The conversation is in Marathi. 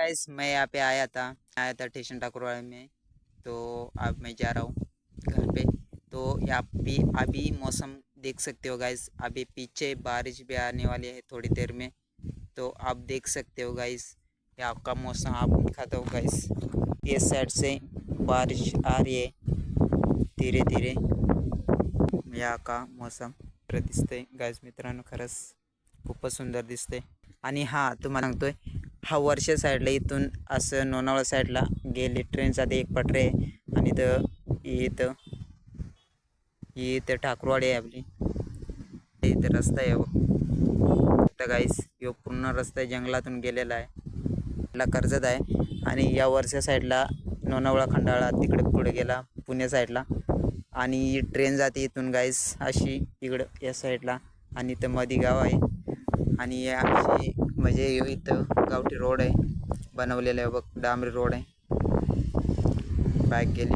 गाइस मैं यहाँ पे आया था आया था स्टेशन ठाकुरवाड़ा में। तो अब मैं जा रहा हूँ घर पे। तो यहाँ पे अभी मौसम देख सकते हो गाइस अभी पीछे बारिश भी आने वाली है थोड़ी देर में। तो आप देख सकते हो गाइस यहाँ का मौसम आप दिखाता हो गाइस ये साइड से बारिश आ रही है धीरे धीरे यहाँ का मौसम दिसतंय गायज मित्रांनो, खरंच खूपच सुंदर दिसतंय आणि हा, तुम्हाला सांगतोय हा वर्षा साईडला इथून असं लोणावळा साईडला गेली ट्रेनचा ते एक पटरे आहे आणि इथं इथं ही इथं ठाकूरवाडी आहे आपली. इथं रस्ता आहे बघ तर गाईस यो पूर्ण रस्ता जंगलातून गेलेला आहे. ला कर्जत आहे. आणि या वरच्या साईडला लोणावळा खंडाळा तिकडे पुढे गेला पुणे साईडला आणि ही ट्रेन जाते इथून गाईस अशी इकडं या साईडला आणि इथं मधी गाव आहे. आणि या अशी म्हणजे इथं गावठी रोड आहे. बनवलेला आहे बघ डांबरी रोड आहे. बाईक गेली.